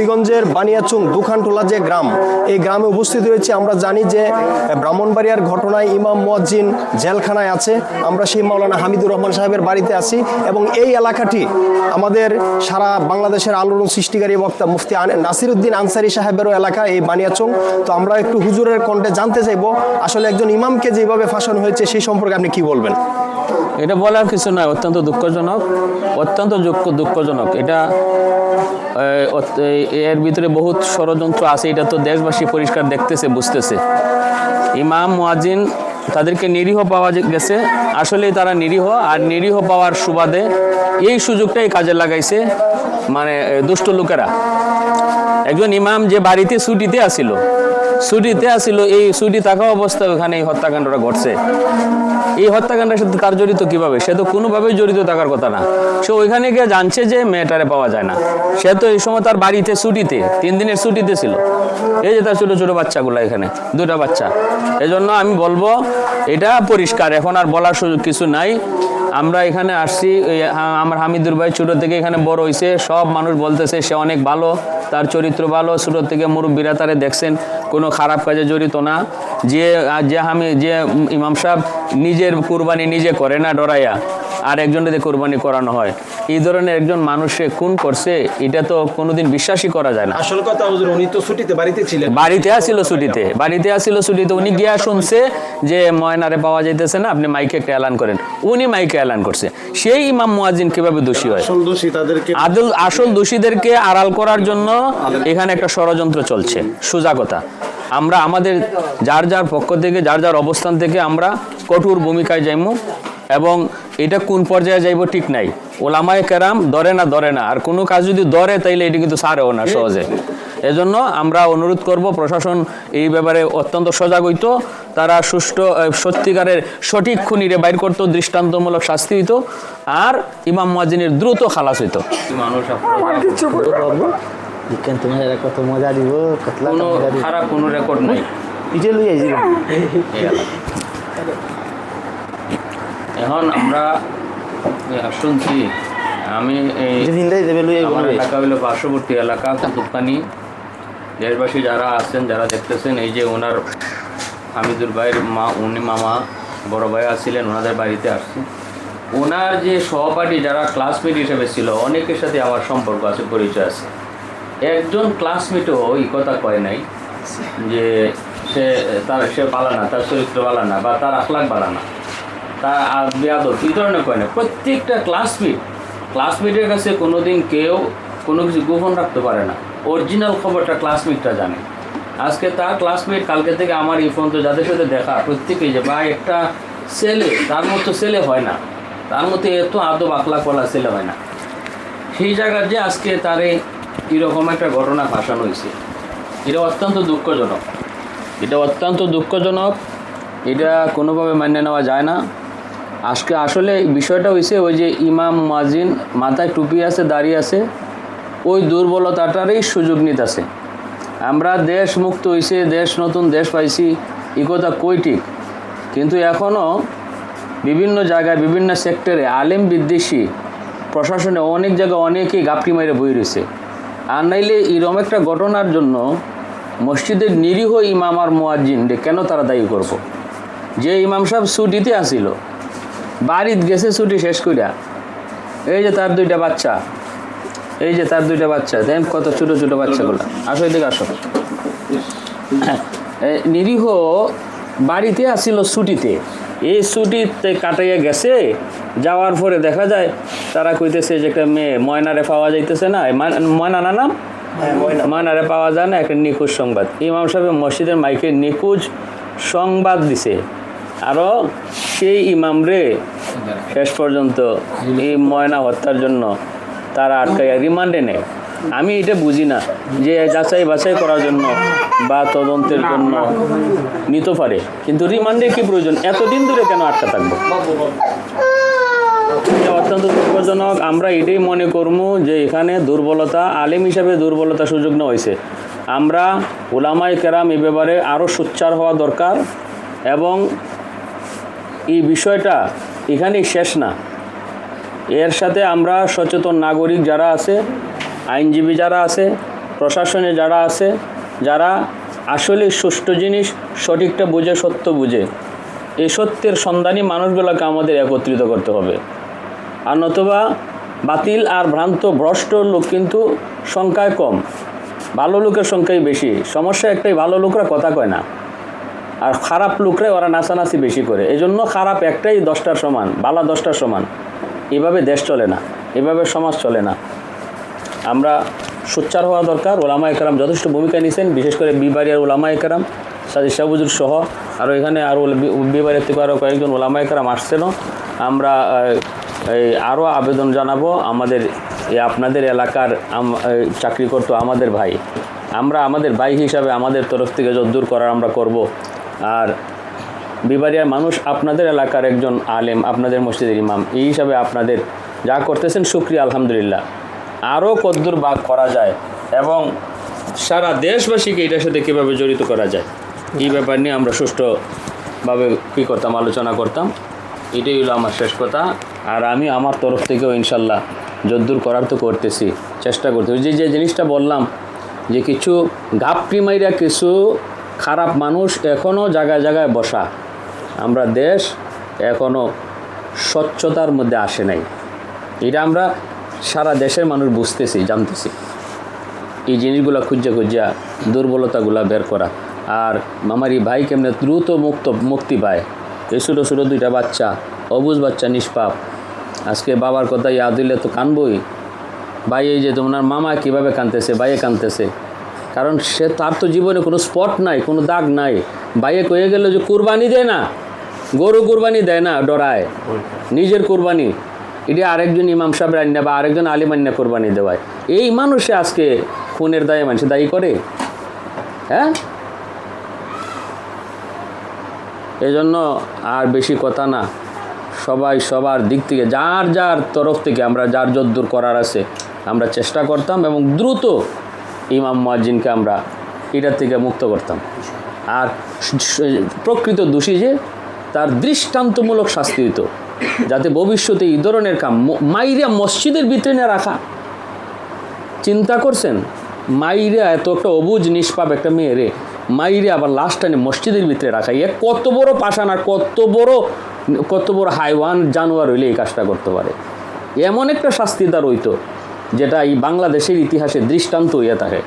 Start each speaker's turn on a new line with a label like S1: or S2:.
S1: হবিগঞ্জের বানিয়াচুং দুখানটোলা যে গ্রাম, এই গ্রামে উপস্থিত হয়েছে। আমরা জানি যে ব্রাহ্মণবাড়িয়ার ঘটনায় ইমাম মুয়াজ্জিন জেলখানায় আছে। আমরা সেই মাওলানা হামিদুর রহমান সাহেবের বাড়িতে আছি এবং এই এলাকাটি আমাদের সারা বাংলাদেশের আলোড়ন সৃষ্টিকারী বক্তা মুফতি আন- নাসিরউদ্দিন আনসারি সাহেবেরও এলাকা, এই বানিয়াচুং। তো আমরা একটু হুজুরের কণ্ঠে জানতে চাইব, আসলে একজন ইমামকে যেভাবে ফাঁসানো হয়েছে, সেই সম্পর্কে আপনি কি বলবেন?
S2: এটা বলার কিছু নয় অত্যন্ত দুঃখজনক, অত্যন্ত দুঃখ, দুঃখজনক। এটা এর ভিতরে বহুত ষড়যন্ত্র আছে, এটা তো দেশবাসী পরিষ্কার দেখতেছে, বুঝতেছে। ইমাম মুয়াজিন তাদেরকে নিরীহ পাওয়া গেছে আসলে তারা নিরীহ, আর নিরীহ পাওয়ার সুবাদে এই সুযোগটাই কাজে লাগাইছে মানে দুষ্ট লোকেরা। একজন ইমাম যে বাড়িতে ছুটিতে আসিল ছুটিতে আসিল, এই ছুটি থাকা অবস্থায় ওখানে এই হত্যাকাণ্ডটা ঘটছে। এই হত্যাকাণ্ডের সাথে তার জড়িত কীভাবে? সে তো কোনোভাবেই জড়িত থাকার কথা না। সে ওইখানে গিয়ে জানছে যে মেয়েটারে পাওয়া যায় না। সে তো এই সময় তার বাড়িতে ছুটিতে, তিন দিনের ছুটিতে ছিল। এই যে তার ছোট ছোট বাচ্চাগুলো এখানে দুটা বাচ্চা। এজন্য আমি বলব, এটা পরিষ্কার। এখন আর বলার সুযোগ কিছু নাই। আমরা এখানে আসছি আমার হামিদুর ভাই ছোটো থেকে এখানে বড় হয়েছে সব মানুষ বলতেছে সে অনেক ভালো, তার চরিত্র ভালো, ছোট থেকে মুরব্বীরা তারে দেখছেন, কোনো খারাপ কাজে জড়িত না। যে যে হামি, যে ইমাম সাহেব নিজের কুরবানি নিজে করে না, ডরাইয়া। আর একজনের দিয়ে কোরবানি করানো হয়। এই ধরনের একজন মানুষে খুন করছে এটা তো কোনোদিন বিশ্বাসই করা যায় না।
S3: আসল কথা হুজুর উনি তো ছুটিতে বাড়িতে ছিলেন।
S2: বাড়িতে আসিল ছুটিতে। বাড়িতে আসিল ছুটিতে উনি গিয়া শুনছে যে ময়নারে পাওয়া যাইতেছে না আপনি মাইকে একটা এলান করেন। উনি মাইকে এলান করছে। সেই ইমাম মুয়াজ্জিন কীভাবে দোষী হয়?
S3: আসল দোষী তাদেরকে
S2: আদল আসল দোষীদেরকে আড়াল করার জন্য এখানে একটা ষড়যন্ত্র চলছে। সোজা কথা। আমরা আমাদের যার যার পক্ষ থেকে যার যার অবস্থান থেকে আমরা কঠোর ভূমিকায় যাইমু। এবং এটা কোন পর্যায়ে যাইব ঠিক নাই। ওলামায় কেরাম ধরে না ধরে না। আর কোনো কাজ যদি ধরে তাইলে এটা কিন্তু সারেও না সহজে। এজন্য আমরা অনুরোধ করব প্রশাসন এই ব্যাপারে অত্যন্ত সজাগ হইতো। তারা সুষ্ঠু সত্যিকারের সঠিক খুনিরে বাইর করতো দৃষ্টান্তমূলক শাস্তি হইতো। আর ইমাম মুয়াজ্জিনের দ্রুত খালাস হইত। মানুষ
S4: তোমার কত মজা দিব
S2: খারাপ কোনো রেকর্ড নাই।
S4: লই আইছিলাম।
S2: এখন আমরা শুনছি আমি এলাকা হলো পার্শ্ববর্তী এলাকা কুতুবখানি। দেশবাসী যারা আছেন যারা দেখতেছেন এই যে ওনার হামিদুর ভাইয়ের মা উনি মামা বড় ভাই আসছিলেন ওনাদের বাড়িতে আসছি। ওনার যে সহপাঠী যারা ক্লাসমেট হিসেবে ছিল অনেকের সাথে আমার সম্পর্ক আছে পরিচয় আছে। একজন ক্লাসমেটও এই কথা কয় নাই যে সে তার সে পালানা তার চরিত্র পালানা বা তার আখলাখ বাড়ানা তার বেয়াদব, এই ধরনের কয় না। প্রত্যেকটা ক্লাসমেট ক্লাসমেটের কাছে কোনোদিন কেউ কোনো কিছু গোপন রাখতে পারে না। অরিজিনাল খবরটা ক্লাসমেটটা জানে। আজকে তার ক্লাসমেট কালকে থেকে আমার এই পর্যন্ত যাদের সাথে দেখা, প্রত্যেকেই যে বা একটা ছেলে, তার মতো ছেলে হয় না। তার মতো এত আদব আখলাকওয়ালা ছেলে হয় না। সেই জায়গার যে আজকে তারে এরকম একটা ঘটনা ভাসানো হয়েছে, এটা অত্যন্ত দুঃখজনক। এটা অত্যন্ত দুঃখজনক। এটা কোনোভাবে মেনে নেওয়া যায় না। আজকে আসলে বিষয়টা হয়েছে ওই যে ইমাম মাজিন মাথায় টুপি আছে দাঁড়িয়ে আছে, ওই দুর্বলতাটারই সুযোগ নিতেছে। আমরা দেশ মুক্ত হয়েছে দেশ নতুন দেশ পাইছি কথা কই ঠিক? কিন্তু এখনও বিভিন্ন জায়গায়, বিভিন্ন সেক্টরে আলেম বিদ্বেষী, প্রশাসনে অনেক জায়গায় অনেকেই গাপটি মাইরে বই রয়েছে। আর নাইলে এরকম একটা ঘটনার জন্য মসজিদের নিরীহ ইমাম আর মোয়াজ্জিন কেন তারা দায়ী করব। যে ইমাম সাহেব ছুটিতে আসিল বাড়িতে গেছে ছুটি শেষ করিয়া এই যে তার দুইটা বাচ্চা। এই যে তার দুইটা বাচ্চা। দেন কত ছোট ছোট বাচ্চাগুলো। আসো এদিকে আসো। নিরীহ বাড়িতে আসিল ছুটিতে। এই ছুটিতে কাটাইয়া গেছে। যাওয়ার পরে দেখা যায় তারা কইতেছে যে একটা মেয়ে ময়নারে পাওয়া যাইতেছে না। ময়না না নাম? ময়নারে পাওয়া যায় না একটা নিখোঁজ সংবাদ। ইমাম সাহেব মসজিদের মাইকে নিখোঁজ সংবাদ দিছে। আরও সেই ইমামরে শেষ পর্যন্ত এই ময়না হত্যার জন্য তারা আটকাইয়া রিমান্ডে নেয়। আমি এটা বুঝি না যে যাচাই বাছাই করার জন্য বা তদন্তের জন্য নিতে পারে। কিন্তু রিমান্ডে কি প্রয়োজন? এতদিন ধরে কেন আটকা থাকব? অত্যন্ত দুঃখজনক আমরা এটাই মনে করব যে এখানে দুর্বলতা, আলেম হিসাবে দুর্বলতা সুযোগ না হয়েছে। আমরা ওলামাই কেরাম এ ব্যাপারে আরও সোচ্চার হওয়া দরকার এবং এই বিষয়টা এখানেই শেষ না। এর সাথে আমরা সচেতন নাগরিক যারা আছে, আইনজীবী যারা আছে, প্রশাসনে যারা আছে, যারা আসলে সুষ্ঠু জিনিস, সঠিকটা বুঝে, সত্য বুঝে, এই সত্যের সন্ধানী মানুষগুলোকে আমাদের একত্রিত করতে হবে। আর নতুবা বাতিল আর ভ্রান্ত, ভ্রষ্ট লোক কিন্তু সংখ্যায় কম, ভালো লোকের সংখ্যাই বেশি। সমস্যা একটাই, ভালো লোকরা কথা কয় না। আর খারাপ লোকরাই ওরা নাচানাচি বেশি করে। এই জন্য খারাপ একটাই দশটার সমান, বালা দশটার সমান। এভাবে দেশ চলে না, এভাবে সমাজ চলে না। আমরা সোচ্চার হওয়া দরকার, ওলামা একরাম যথেষ্ট ভূমিকা নিয়েছেন, বিশেষ করে বিবারিয়ার ওলামা একরাম সাজি শাহবুজুর সহ আরও এখানে আরও বিবারিয়ার থেকে আরও কয়েকজন ওলামা একরাম আসছেনও। আমরা এই আরও আবেদন জানাব, আমাদের এই আপনাদের এলাকার চাকরি করতো আমাদের ভাই। আমরা আমাদের ভাই হিসাবে আমাদের তরফ থেকে যদ্দূর করার আমরা করব। আর বিবারিয়ার মানুষ আপনাদের এলাকার একজন আলেম, আপনাদের মসজিদের ইমাম, এই হিসাবে আপনাদের যা করতেছেন শুক্রিয়া, আলহামদুলিল্লাহ। আরও কদ্দূর বাদ করা যায় এবং সারা দেশবাসীকে এটার সাথে কীভাবে জড়িত করা যায়, এই ব্যাপার নিয়ে আমরা সুষ্ঠুভাবে কী করতাম, আলোচনা করতাম। এটাই হলো আমার শেষ কথা। আর আমি আমার তরফ থেকেও ইনশাল্লাহ যদ্দূর করার তো করতেছি, চেষ্টা করতে যে যে জিনিসটা বললাম যে কিছু গাপটি মাইরা কিছু খারাপ মানুষ এখনও জায়গায় জায়গায় বসা। আমরা দেশ এখনও স্বচ্ছতার মধ্যে আসে নাই। এটা আমরা সারা দেশের মানুষ বুঝতেছি, জানতেছি। এই জিনিসগুলো খুঁজা খুঁজা দুর্বলতাগুলো বের করা। আর এই ভাই কেমনে দ্রুত মুক্ত, মুক্তি পায়? এই ছোটো ছোটো দুইটা বাচ্চা, অবুজ বাচ্চা, নিষ্পাপ। আজকে বাবার কথা ইয়াদ দিলে তো কানবই। ভাই, এই যে তোমার মামা কীভাবে কানতেছে? ভাইয়ে কানতেছে। কারণ সে তার তো জীবনে কোনো স্পট নাই, কোনো দাগ নাই। বাইয়ে কয়ে গেল যে কুরবানি দেয় না, গরু কুরবানি দেয় না ডরায়, নিজের কুরবানি। এটি আরেকজন ইমাম সাহেব রান্না বা আরেকজন আলিম আন্না কোরবানি দেওয়ায়। এই মানুষে আজকে খুনের দায়ে মানুষ দায়ী করে। হ্যাঁ? এজন্য আর বেশি কথা না। সবাই সবার দিক থেকে, যার যার তরফ থেকে আমরা, যার যদ্দূর করার আছে, আমরা চেষ্টা করতাম এবং দ্রুত ইমাম মুয়াজ্জিনকে আমরা এটার থেকে মুক্ত করতাম। আর প্রকৃত দোষী যে, তার দৃষ্টান্তমূলক শাস্তি হইতো। যাতে ভবিষ্যতে এই ধরনের কাম, ম- মাইরা মসজিদের ভিতরে না রাখা। চিন্তা করছেন, মাইরা এত একটা অবুজ, নিষ্পাপ একটা মেয়েরে মাইরে আবার লাস্ট টাইমে মসজিদের ভিতরে রাখা ইয়ে কত বড় পাশান আর কত বড় কত বড় হাইওয়ান, জানোয়ার হইলে এই কাজটা করতে পারে। এমন একটা শাস্তি তার হইতো। যেটা এই বাংলাদেশের ইতিহাসে দৃষ্টান্ত হইয়া থাকে।